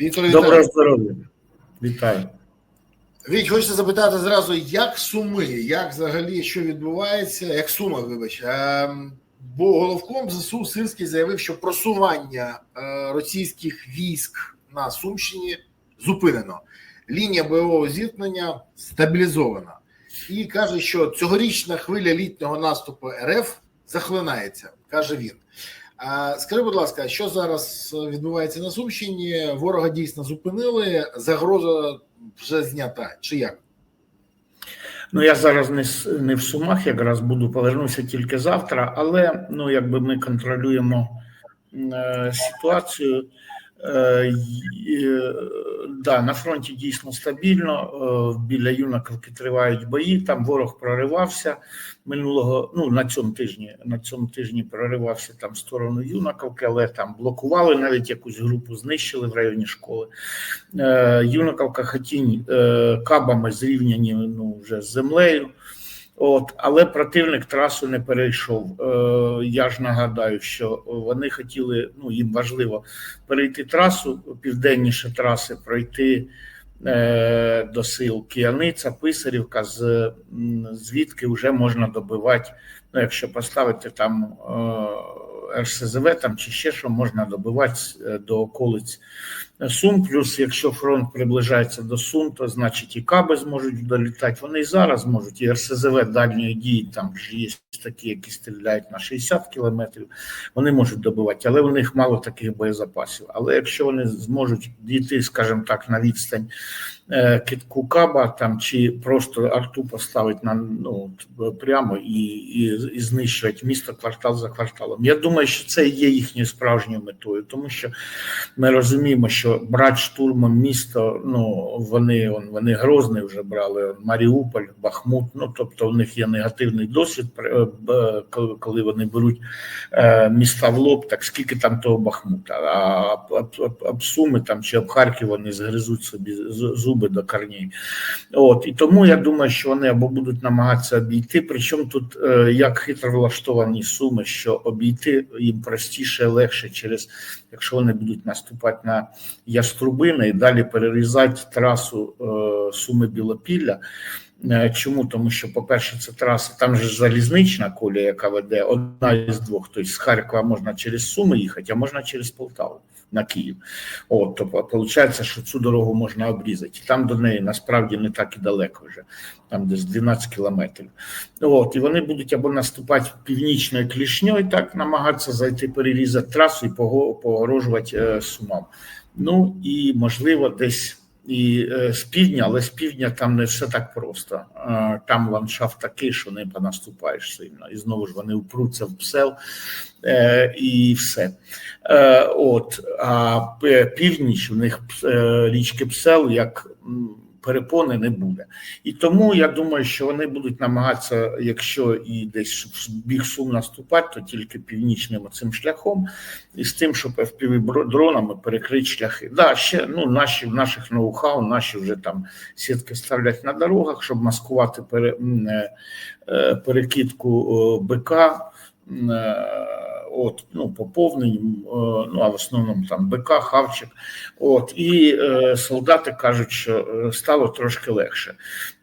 Віктор. Доброго здоров'я. Вітаю. Віть, хочеться запитати зразу, як суми, як взагалі що відбувається, як сума, вибач. Ем, бо головком ЗСУ Сирський заявив, що просування е, російських військ на Сумщині зупинено. Лінія бойового зіткнення стабілізована. І каже, що цьогорічна хвиля літнього наступу РФ захлинається, каже він. Скажи, будь ласка, що зараз відбувається на Сумщині? Ворога дійсно зупинили, загроза вже знята, чи як? Ну я зараз не не в сумах, якраз буду повернуся тільки завтра, але ну якби ми контролюємо е, ситуацію. Е, е, да, на фронті дійсно стабільно. Е, біля юнаковки тривають бої. Там ворог проривався минулого. Ну на цьому тижні. На цьому тижні проривався там в сторону юнаковки, але там блокували навіть якусь групу, знищили в районі школи. Юнаковка Хатінь кабами зрівняні ну, вже з землею. От, але противник трасу не перейшов. Е, я ж нагадаю, що вони хотіли, ну їм важливо перейти трасу, південніше траси, пройти е, до сил Кияниця, Писарівка, з, звідки вже можна добивати, ну, якщо поставити там е, РСЗВ там, чи ще що, можна добивати е, до околиць Сум. Плюс, якщо фронт приближається до Сум, то значить і каби зможуть долітати. Вони і зараз можуть, і РСЗВ дальньої дії, там ж є такі, які стріляють на 60 кілометрів, вони можуть добивати, але у них мало таких боєзапасів. Але якщо вони зможуть дійти, скажімо так, на відстань китку каба там чи просто арту поставити на ну прямо і, і, і знищувати місто квартал за кварталом. Я думаю, що це є їхньою справжньою метою, тому що ми розуміємо, що брати штурмом місто, ну вони он, вони Грозний вже брали, Маріуполь, Бахмут. Ну тобто, у них є негативний досвід, е, коли- вони беруть е, міста в лоб, так скільки там того Бахмута, а об, Суми там чи об Харків вони згризуть собі з- зуби до корней. От і тому я думаю, що вони або будуть намагатися обійти. Причому тут е, як хитро влаштовані суми, що обійти їм простіше, легше через якщо вони будуть наступати на Яструбини і далі перерізати трасу е, Суми Білопілля. Е, Чому? Тому що, по-перше, це траса, там же залізнична колія, яка веде одна із двох. Тобто з Харкова можна через Суми їхати, а можна через Полтаву на Київ. От, то виходить, що цю дорогу можна обрізати. Там до неї насправді не так і далеко вже, там десь 12 кілометрів. От, і вони будуть або наступати північною клішньою, так намагатися зайти, перерізати трасу і погорожувати е, Сумам. Ну і можливо, десь і е, з півдня, але з півдня там не все так просто. Там ландшафт такий, що не понаступаєш сильно. І знову ж вони впруться в псел е, і все. Е, От, а північ в них річки Псел як перепони не буде. І тому я думаю, що вони будуть намагатися, якщо і десь біг сум наступати, то тільки північним цим шляхом, і з тим, щоб fpv дронами перекрити шляхи. Да, ще ну наші в наших ноу-хау, наші вже там сітки ставлять на дорогах, щоб маскувати пере, е, е, перекидку е, БК. От, ну, поповнень, ну а в основному там БК, Хавчик. От, і е, солдати кажуть, що е, стало трошки легше.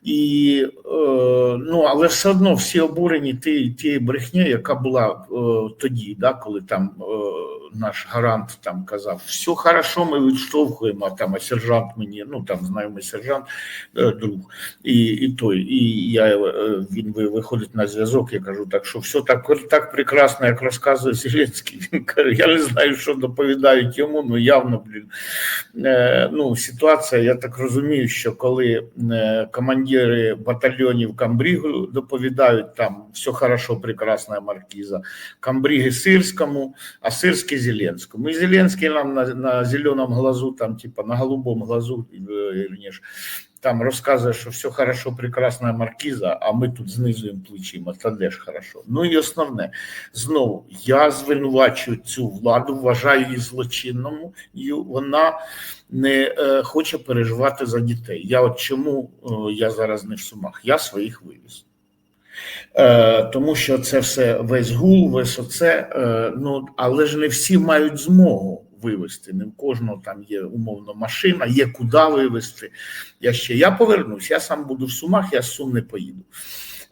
І, е, ну, але все одно всі обурені ті, тією брехнею, яка була е, тоді, да, коли там е, наш гарант там казав, все хорошо, ми відштовхуємо, а там а сержант мені, ну там знайомий сержант, е, друг, і, і той, і я, е, він виходить на зв'язок, я кажу, так що все так, так прекрасно, як розказує Зеленський. Він каже, я не знаю, що доповідають йому, ну явно, блін, Е, ну, ситуація, я так розумію, що коли е, командири батальйонів Камбрігу доповідають там все хорошо, прекрасна маркіза, Камбріги Сирському, а Сирський Зеленському. І Зеленський нам на, на зеленому глазу, там, типа на голубому глазу, е, вірніше, там розказує, що все хорошо, прекрасна маркіза, а ми тут знизуємо плечима. Де ж хорошо. Ну і основне, знову я звинувачую цю владу, вважаю її злочинною. і Вона не е, хоче переживати за дітей. Я от чому е, я зараз не в сумах? Я своїх вивіз. Е, тому що це все весь гул, весь оце, е, ну але ж не всі мають змогу вивезти. Не в кожного там є умовно машина, є куди вивезти. Я ще я повернусь, я сам буду в Сумах, я з Сум не поїду.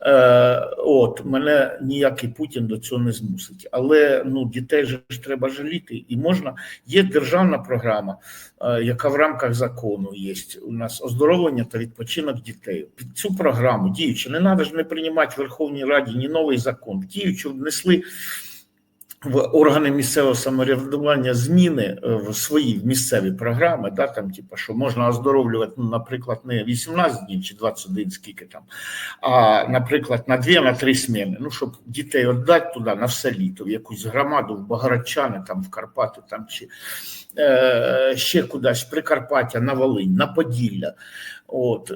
Е, от мене ніякий Путін до цього не змусить. Але ну дітей же ж треба жаліти, і можна. Є державна програма, е, яка в рамках закону є. У нас оздоровлення та відпочинок дітей. Під цю програму діючи, не треба ж не приймати в Верховній Раді ні новий закон. Діючи внесли в органи місцевого самоврядування зміни е, в свої місцеві програми, да, там, типу, що можна оздоровлювати, ну, наприклад, не 18 днів чи 21, скільки там, а, наприклад, на 2 на 3 зміни, ну, щоб дітей віддати туди на все літо, в якусь громаду, в Богородчани, там, в Карпати, там, чи е, ще кудись, Прикарпаття, на Волинь, на Поділля. От, е,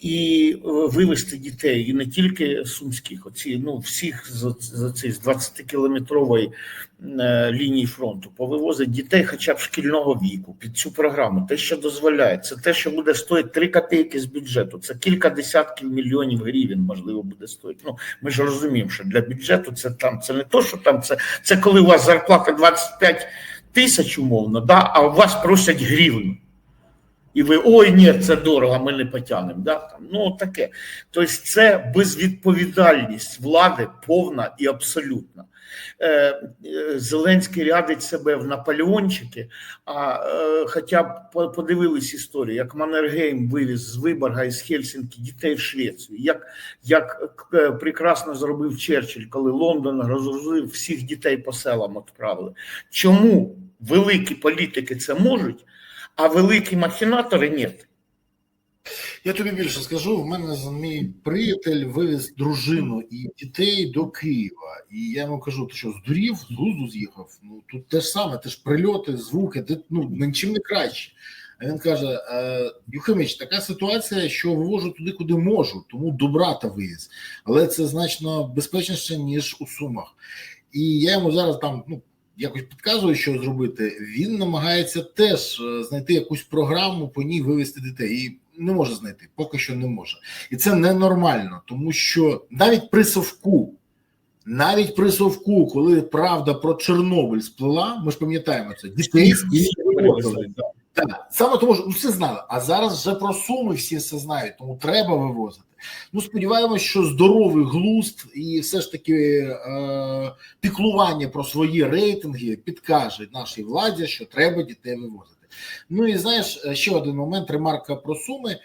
і е, вивезти дітей, і не тільки сумських, оці, ну, всіх з, з, з, з 20-кілометрової е, лінії фронту, повивозить дітей хоча б шкільного віку під цю програму. Те, що дозволяє, це те, що буде стоїти 3 копійки з бюджету. Це кілька десятків мільйонів гривень, можливо, буде стоїти. Ну, ми ж розуміємо, що для бюджету це там це не то, що там це, це коли у вас зарплата 25 тисяч умовно, да, а у вас просять гривну. І ви ой, ні, це дорого, ми не потягнемо. Да? Ну таке. Тобто, це безвідповідальність влади повна і абсолютна. Е, е, Зеленський рядить себе в Наполеончики, а е, хоча б по- подивились історію, як Маннергейм вивіз з Виборга і з Хельсінки дітей в Швецію, як, як е, прекрасно зробив Черчилль, коли Лондон розгрузив всіх дітей по селам відправили. Чому великі політики це можуть? А великі махінатори ні. Я тобі більше скажу. В мене мій приятель вивіз дружину і дітей до Києва. І я йому кажу: ти що, здурів, з глузду з'їхав? Ну тут те ж саме, те ж прильоти, звуки, ти ну нічим не краще. А він каже: е, Юхимич, така ситуація, що вивожу туди, куди можу, тому до брата вивіз. Але це значно безпечніше, ніж у Сумах. І я йому зараз там ну, якось підказую, що зробити. Він намагається теж е, знайти якусь програму, по ній вивезти дітей. І не може знайти, поки що не може. І це ненормально, тому що навіть при совку, навіть при совку, коли правда про Чорнобиль сплила, ми ж пам'ятаємо це, дітей. Так, саме тому що ну, всі знали. А зараз вже про суми всі все знають, тому треба вивозити. Ну, сподіваємось, що здоровий глузд і все ж таки е, піклування про свої рейтинги підкаже нашій владі, що треба дітей вивозити. Ну і знаєш, ще один момент, ремарка про суми.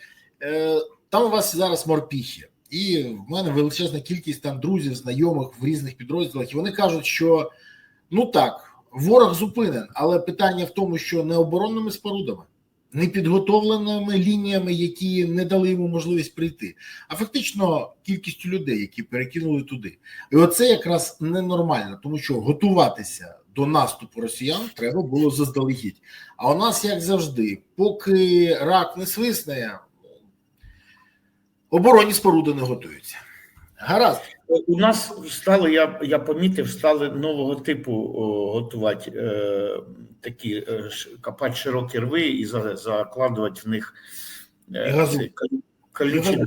Е, там у вас зараз морпіхи, і в мене величезна кількість там друзів, знайомих в різних підрозділах, і вони кажуть, що ну так. Ворог зупинен, але питання в тому, що не оборонними спорудами, не підготовленими лініями, які не дали йому можливість прийти, а фактично кількістю людей, які перекинули туди. І оце якраз ненормально, тому що готуватися до наступу росіян треба було заздалегідь. А у нас, як завжди, поки рак не свисне, оборонні споруди не готуються. Гаразд. У нас стали, я я помітив, стали нового типу о, готувати е, такі е, копати широкі рви і за, закладувати в них е, колючі.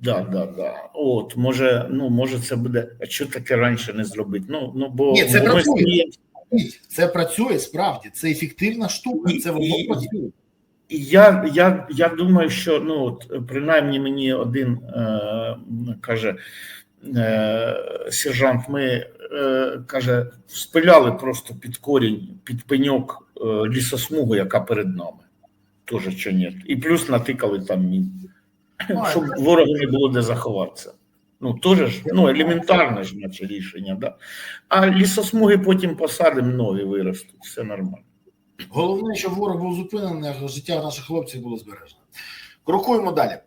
Да, да, да. От, може, ну, може, це буде. А що таке раніше не зробити? Ну, ну, бо, Ні, це бо працює. Ми... Це працює справді, це ефективна штука, це воно і, працює. І я я, я думаю, що ну, от, принаймні мені один е, каже. Сержант, ми каже, спиляли просто під корінь, під пеньок лісосмугу, яка перед нами. Тоже що ні. І плюс натикали там мін. Щоб ворогу не було де заховатися. Ну, теж ж, ну, елементарне ж наче рішення, да? А лісосмуги потім посадимо нові виростуть, все нормально. Головне, щоб ворог був зупинений, а життя наших хлопців було збережено. Крокуємо далі.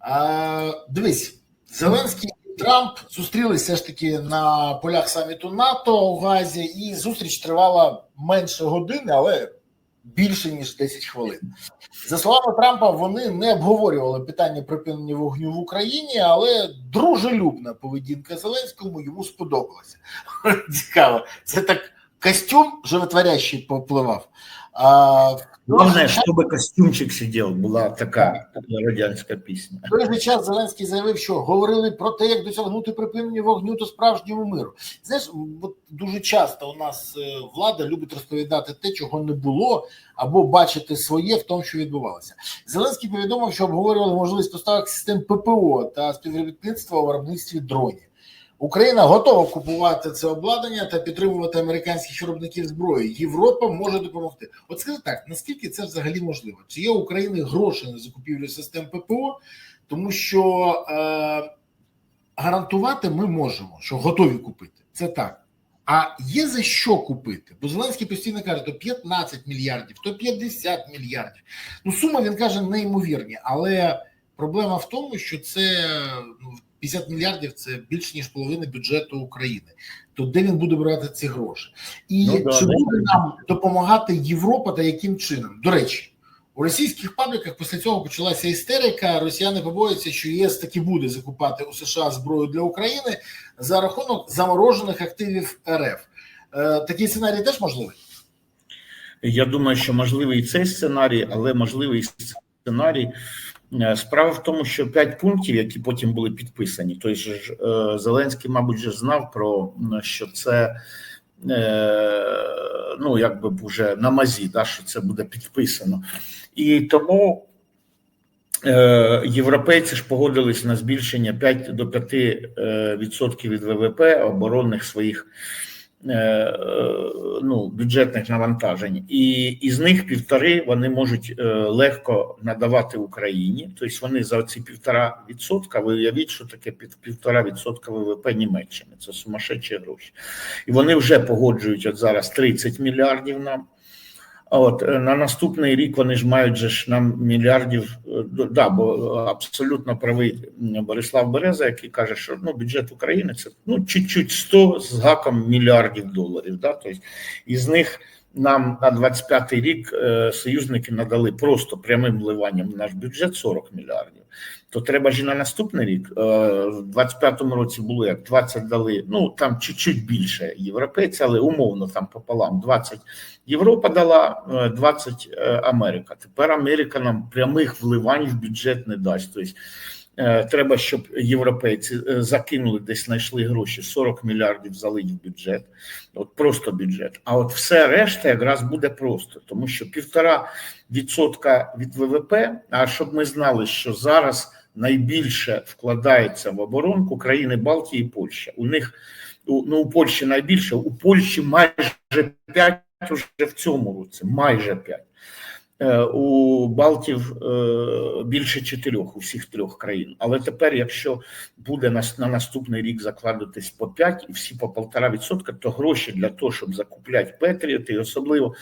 А, Дивись, Зеленський. і Трамп зустрілися все ж таки на полях саміту НАТО у Газі, і зустріч тривала менше години, але більше ніж 10 хвилин. За словами Трампа, вони не обговорювали питання припинення вогню в Україні, але дружелюбна поведінка Зеленському йому сподобалася. Цікаво, це так костюм животворящий попливав. А, Главное, час- чтобы костюмчик сидел, була така радянська пісня. в той же час Зеленський заявив, що говорили про те, як досягнути припинення вогню та справжньому миру. Знаєш, от дуже часто у нас е, влада любить розповідати те, чого не було, або бачити своє в тому, що відбувалося. Зеленський повідомив, що обговорювали можливість поставок систем ППО та співробітництва у виробництві дронів. Україна готова купувати це обладнання та підтримувати американських виробників зброї. Європа може допомогти. От скажи так, наскільки це взагалі можливо? Чи є України гроші на закупівлю систем ППО? Тому що е, гарантувати ми можемо, що готові купити. Це так. А є за що купити? Бо Зеленський постійно каже, то 15 мільярдів, то 50 мільярдів. Ну, суми він каже неймовірні, але проблема в тому, що це ну, 50 мільярдів це більше ніж половина бюджету України. То де він буде брати ці гроші? І Ну, чи да. буде нам допомагати Європа та яким чином? До речі, у російських пабліках після цього почалася істерика. Росіяни побоюються, що ЄС таки буде закупати у США зброю для України за рахунок заморожених активів РФ. Е, такий сценарій теж можливий. Я думаю, що можливий і цей сценарій, але можливий сценарій. Е, Справа в тому, що п'ять пунктів, які потім були підписані, той ж е, Зеленський, мабуть, же знав про що це е, ну якби б уже на мазі, да, що це буде підписано, і тому. Європейці ж погодились на збільшення 5 до 5 е, відсотків від ВВП оборонних своїх ну, бюджетних навантажень, і із них півтори вони можуть е, легко надавати Україні. Тобто вони за ці півтора відсотка. Ви уявіть, що таке півтора відсотка ВВП Німеччини. Це сумасшедші гроші, і вони вже погоджують от зараз 30 мільярдів нам. От е, на наступний рік вони ж мають же ж нам мільярдів. е, Да, бо е, абсолютно правий Борислав Береза, який каже, що ну бюджет України це ну чуть-чуть 100 з гаком мільярдів доларів. Да? Тобто із них нам на 25-й рік е, союзники надали просто прямим вливанням в наш бюджет 40 мільярдів. То треба ж і на наступний рік. е, В 25-му році було як 20 дали. Ну там чуть-чуть більше європейці, але умовно там пополам 20 Європа дала е, 20 е, Америка. Тепер Америка нам прямих вливань в бюджет не дасть. Тобто треба, щоб європейці е, закинули десь знайшли гроші 40 мільярдів залить в бюджет, от просто бюджет. А от все решта якраз буде просто, тому що півтора відсотка від ВВП. А щоб ми знали, що зараз найбільше вкладається в оборонку країни Балтії і Польща. У них ну у Польщі найбільше, у Польщі майже 5 уже в цьому році, майже 5. Е, У Балтів е, більше чотирьох у всіх трьох країн. Але тепер, якщо буде на, на наступний рік закладатись по 5 і всі по полтора відсотка, то гроші для того, щоб закупляти Петріоти, і особливо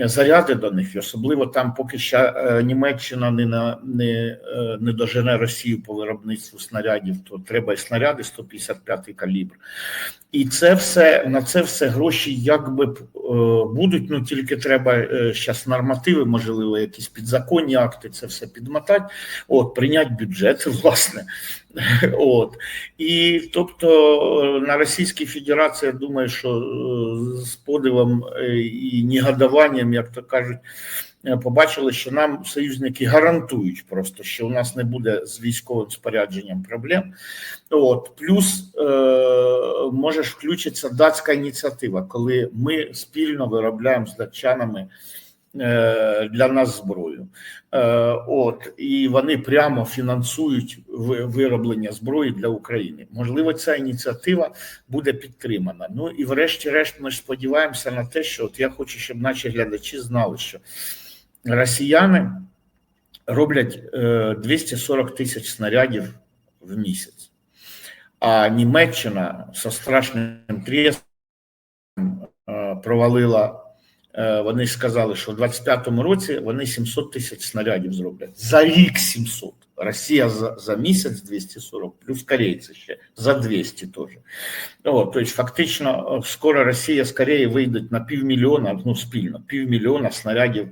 е, заряди до них, і особливо там, поки ще Німеччина не на не, не дожене Росію по виробництву снарядів, то треба і снаряди 155 калібр. І це все на це все гроші якби будуть. Ну тільки треба зараз нормативи, можливо, якісь підзаконні акти, це все підмотати. От прийняти бюджет, власне. От і тобто на Російській Федерації я думаю, що е, з подивом е, і негодуванням, як то кажуть. е, Побачили, що нам союзники гарантують просто, що у нас не буде з військовим спорядженням проблем. От плюс е, може ж включиться датська ініціатива, коли ми спільно виробляємо з датчанами для нас зброю. Е, от і вони прямо фінансують вироблення зброї для України. Можливо, ця ініціатива буде підтримана. Ну і врешті-решт, ми ж сподіваємося на те, що от я хочу, щоб наші глядачі знали, що росіяни роблять е, 240 тисяч снарядів в місяць. А Німеччина со страшним треском е, провалила. Е, Вони сказали, що в 25-му році вони 700 тисяч снарядів зроблять. За рік 700. Росія за, за місяць 240, плюс корейці ще за 200 теж. Тобто, фактично, е, скоро Росія з Кореї вийде на півмільйона, ну спільно, півмільйона снарядів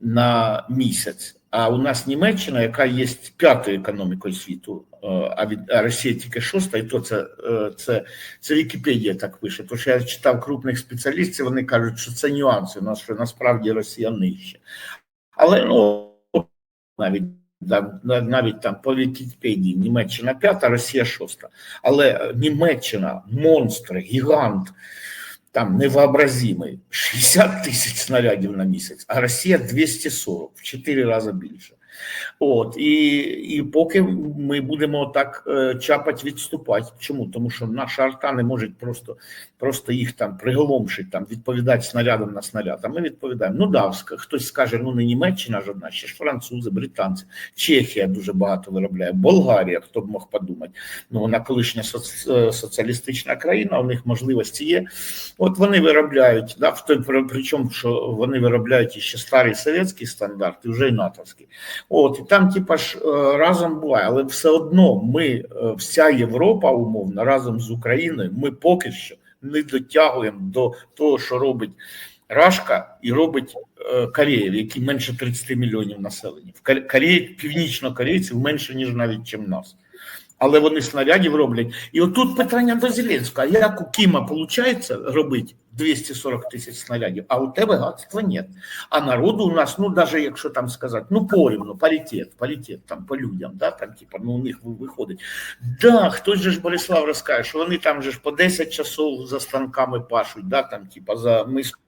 на місяць. А у нас Німеччина, яка є п'ятою економікою світу, е, а від а Росія тільки шоста, і то це, е, це, це Вікіпедія так пише. Тому що я читав крупних спеціалістів, вони кажуть, що це нюанси, у нас що насправді Росія нижче. Але ну навіть навіть там по Вікіпедії Німеччина п'ята, Росія шоста. Але Німеччина монстр, гігант, там невообразимий, 60 тисяч снарядів на місяць, а Росія 240, в 4 рази більше. От і, і поки ми будемо так е, чапать відступати. Чому? Тому що наша арта не може просто, просто їх там приголомшити, там відповідати снарядом на снаряд. А ми відповідаємо. Ну да, хтось скаже, ну не Німеччина ж одна, ще ж французи, британці, Чехія дуже багато виробляє, Болгарія, хто б мог подумати. Ну вона колишня соц, е, соціалістична країна, у них можливості є. От вони виробляють, да, в той при- причому, що вони виробляють ще старий совєтський стандарт, і вже й натовський. От і там, типа ж е, разом буває, але все одно ми, е, вся Європа, умовно, разом з Україною, ми поки що не дотягуємо до того, що робить Рашка і робить е, Корея, в якій менше 30 мільйонів населення. В Кор- Кореї північно-корейців менше, ніж навіть чим нас. Але вони снарядів роблять. І отут питання до Зеленського: а як у Кіма виходить робити 240 тисяч снарядів, а у тебе гадства нет. А народу у нас, ну навіть якщо там сказати, ну порівну, паритет, паритет там по людям, да, там, типа, ну у них виходить. Да, хтось же ж Борислав розкаже, що вони там же ж по 10 часов за станками пашуть, да, там, типа, за миску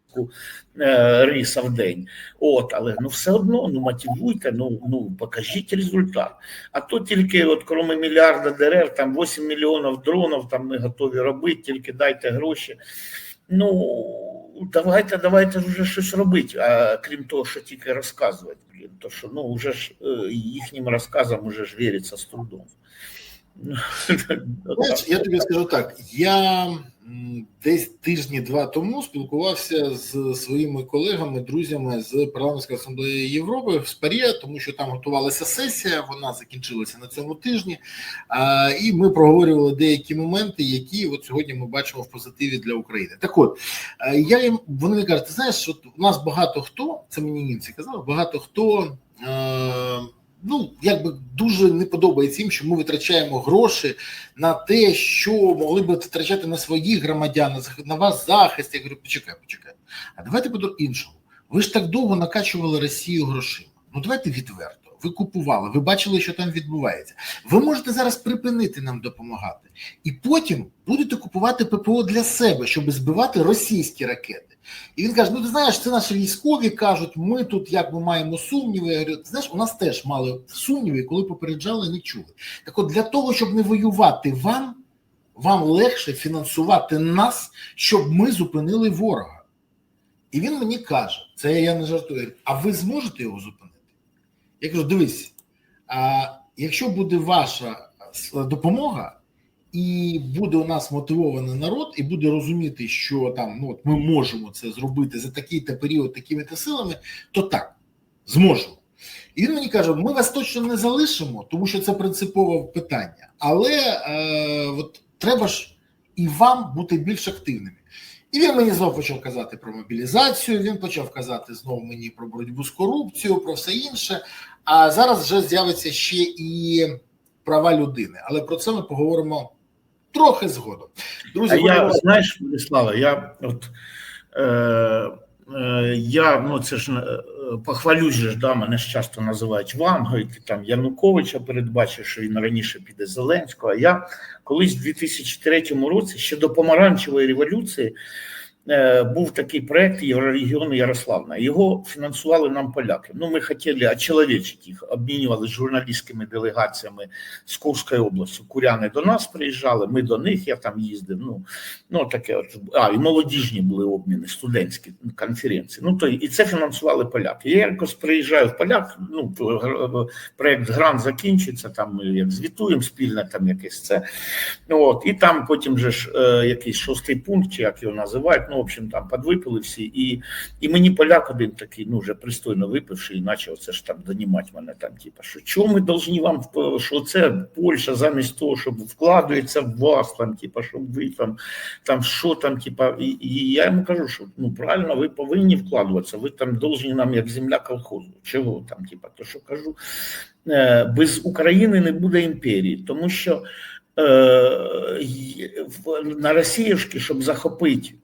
е, риса в день. От, але ну все одно, ну мотивуйте, ну, ну покажіть результат. А то тільки, от крім мільярда дерев, там 8 мільйонів дронів, там ми готові робити, тільки дайте гроші. Ну, давайте, давайте вже щось робити, а крім того, що тільки розказувати. То що ну вже ж е, їхнім розказам уже ж віриться з трудом. Знаєш, я тобі скажу так: я десь тижні два тому спілкувався з своїми колегами, друзями з парламентської асамблеї Європи в Спарі, тому що там готувалася сесія, вона закінчилася на цьому тижні. І ми проговорювали деякі моменти, які от сьогодні ми бачимо в позитиві для України. Так от е, я їм вони кажуть, ти знаєш, от у нас багато хто, це мені німці казали, багато хто. Ну, якби дуже не подобається їм, що ми витрачаємо гроші на те, що могли б витрачати на своїх громадян, на вас захист. Я говорю, почекай, почекай. А давайте по іншому. Ви ж так довго накачували Росію грошима. Ну давайте відверто. Ви купували, ви бачили, що там відбувається. Ви можете зараз припинити нам допомагати, і потім будете купувати ППО для себе, щоб збивати російські ракети. І він каже: Ну, ти знаєш, це наші військові кажуть, ми тут якби маємо сумніви. Я говорю, ти знаєш, у нас теж мали сумніви, коли попереджали, не чули. Так от для того, щоб не воювати вам, вам легше фінансувати нас, щоб ми зупинили ворога. І він мені каже: це я не жартую. А ви зможете його зупинити? Я кажу: дивись, а якщо буде ваша допомога, і буде у нас мотивований народ, і буде розуміти, що там ну от ми можемо це зробити за такий-то період, такими то силами, то так зможемо. І він мені каже: ми вас точно не залишимо, тому що це принципове питання. Але е, от треба ж і вам бути більш активними. І він мені знову почав казати про мобілізацію. Він почав казати знову мені про боротьбу з корупцією, про все інше. А зараз вже з'явиться ще і права людини. Але про це ми поговоримо трохи згодом. Друзі, я будемо- знаєш, Владислава, я от е, е, я ну це ж е, похвалюсь ж, да, мене ж часто називають Вангою, ти там Януковича передбачив, що він раніше піде Зеленського. А я колись в 2003 році, ще до помаранчевої революції, був такий проект Єврорегіону Ярославна. Його фінансували нам поляки. Ну, ми хотіли очеловечити їх, обмінювали з журналістськими делегаціями з Курської області. Куряни до нас приїжджали, ми до них, я там їздив. Ну, ну таке от. А, і молодіжні були обміни, студентські конференції. Ну, то, і це фінансували поляки. Я якось приїжджаю в поляк, ну, проект Грант закінчиться, там ми як звітуємо спільне там якесь це. От, і там потім же ж е, якийсь шостий пункт, чи як його називають, ну в общем, там подвипили всі, і, і мені поляк один такий, ну вже пристойно випивши, і почав це ж там донімати мене там, типа, що чому ми повинні вам що це Польща замість того, щоб вкладається в вас, там, типа, щоб ви там, там що там, типа, і, і я йому кажу, що ну правильно, ви повинні вкладуватися, ви там должні нам як земля колхозу. Чого там, типа, то що кажу, е, без України не буде імперії, тому що е, й- в- на Росіюшки, щоб захопити е,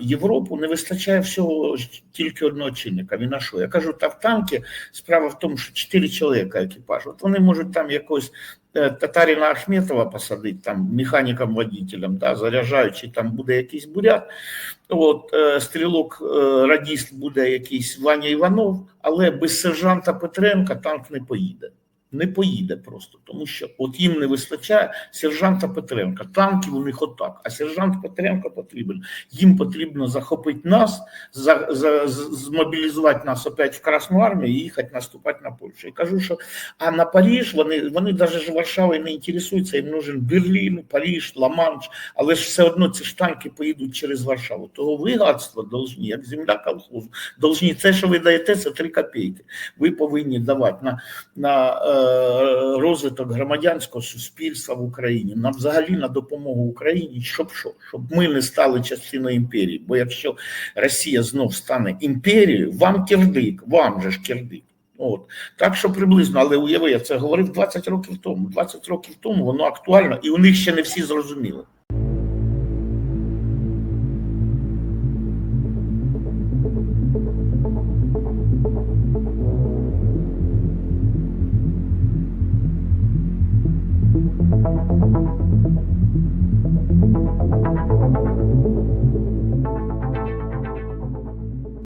Європу, не вистачає всього тільки одного чинника. Він на що? Я кажу, та в танки справа в тому, що чотири чоловіка екіпаж. От вони можуть там якось е, Татаріна Ахметова посадити, там механіком водителем, да, заряджаючи, там буде якийсь бурят. От е, стрілок е, радіст буде якийсь Ваня Іванов, але без сержанта Петренка танк не поїде. Не поїде просто, тому що от їм не вистачає сержанта Петренка. Танків у них отак, а сержант Петренко потрібен. Їм потрібно захопити нас, за, за, змобілізувати нас опять в Красну армію і їхати наступати на Польщу. І кажу, що а на Париж вони, вони навіть Варшавою не інтересуються, їм нужен Берлін, Париж, Ла-Манш, але ж все одно ці ж танки поїдуть через Варшаву. Того ви гадство должні, як земля колхозу, должні це, що ви даєте, це 3 копійки. Ви повинні давати на, на е, розвиток громадянського суспільства в Україні, на взагалі на допомогу Україні, щоб що, щоб ми не стали частиною імперії. Бо якщо Росія знов стане імперією, вам кирдик, вам же ж кирдик. От так що приблизно, але уяви, я це говорив 20 років тому. 20 років тому воно актуально, і у них ще не всі зрозуміли.